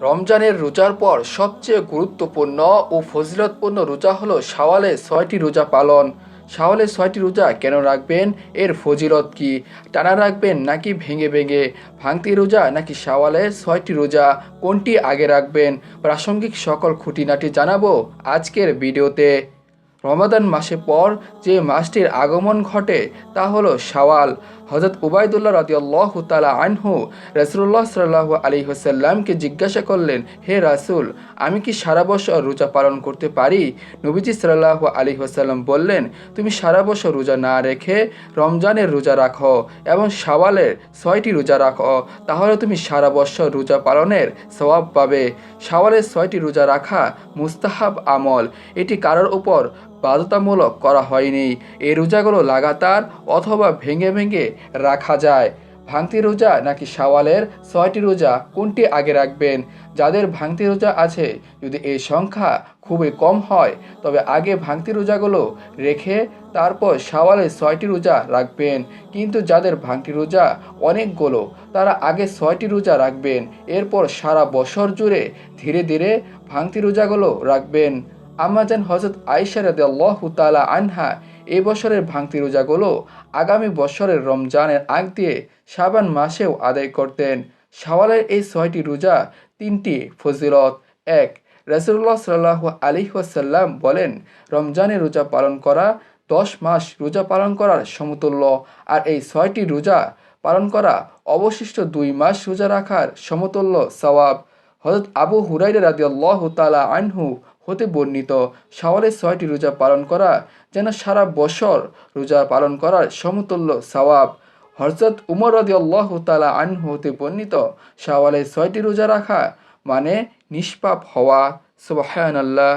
রমজানের রোজার পর সবচেয়ে গুরুত্বপূর্ণ ও ফজিলতপূর্ণ রোজা হলো শাওয়ালে ছয়টি রোজা পালন। শাওয়ালে ছয়টি রোজা কেন রাখবেন? এর ফজিলত কি? টানা রাখবেন নাকি ভেঙে ভেঙে? ভাঙতি রোজা নাকি শাওয়ালে ছয়টি রোজা? কোনটি আগে রাখবেন? প্রাসঙ্গিক সকল খুঁটিনাটি জানাব আজকের ভিডিওতে। রমাদান মাসে পর যে মাসটির আগমন ঘটে, তা হলো শাওয়াল। হজরত উবায়দুল্লাহ রাদিয়াল্লাহু তালা আনহু রসুল্লাহ সাল্লাহ আলী হোসাল্লামকে জিজ্ঞাসা করলেন, হে রাসূল, আমি কি সারা বছর রোজা পালন করতে পারি? নবীজি সাল্লাহ আলী হোসাল্লাম বললেন, তুমি সারা বছর রোজা না রেখে রমজানের রোজা রাখো এবং শাওয়ালের ছয়টি রোজা রাখো। তাহলে তুমি সারা বছর রোজা পালনের সওয়াব পাবে। শাওয়ালের ছয়টি রোজা রাখা মুস্তাহাব আমল। এটি কারোর উপর বাধ্যতামূলক করা হয়নি। এই রোজাগুলো লাগাতার অথবা ভেঙে ভেঙে রাখা যায়। ভাঙতি রোজা নাকি সাওয়ালের ছয়টি রোজা কোনটি আগে রাখবেন? যাদের ভাঙতি রোজা আছে, যদি এই সংখ্যা খুবই কম হয়, তবে আগে ভাঙতি রোজাগুলো রেখে তারপর সাওয়ালের ছয়টি রোজা রাখবেন। কিন্তু যাদের ভাঙতি রোজা অনেকগুলো, তারা আগে ছয়টি রোজা রাখবেন। এরপর সারা বছর জুড়ে ধীরে ধীরে ভাঙতি রোজাগুলো রাখবেন। আমাজান হজরত আইসা রাদিয়াল্লাহ তালা আনহা এ বছরের ভাঙতি রোজাগুলো আগামী বছরের রমজানের আগ দিয়ে শাবান মাসেও আদায় করতেন। শাওয়ালের এই ছয়টি রোজা তিনটি ফজিলত। এক রসুল্লাহ সাল্লাহ আলী ওয়াসাল্লাম বলেন রমজানের রোজা পালন করা দশ মাস রোজা পালন করার সমতুল্য। আর এই ছয়টি রোজা পালন করা অবশিষ্ট দুই মাস রোজা রাখার সমতুল্য সওয়াব। হজরত আবু হুরাইরা রাদিয়াল্লাহু তালা আনহু হতে বর্ণিত। সাওয়ালের ছয়টি রোজা পালন করা, যেন সারা বছর রোজা পালন করার সমতুল্য সওয়াব হরজত উমর রদি আল্লাহ তালা আন হতে বর্ণিত, সাওয়ালের ছয়টি রোজা রাখা মানে নিষ্পাপ হওয়া। সুবহানাল্লাহ।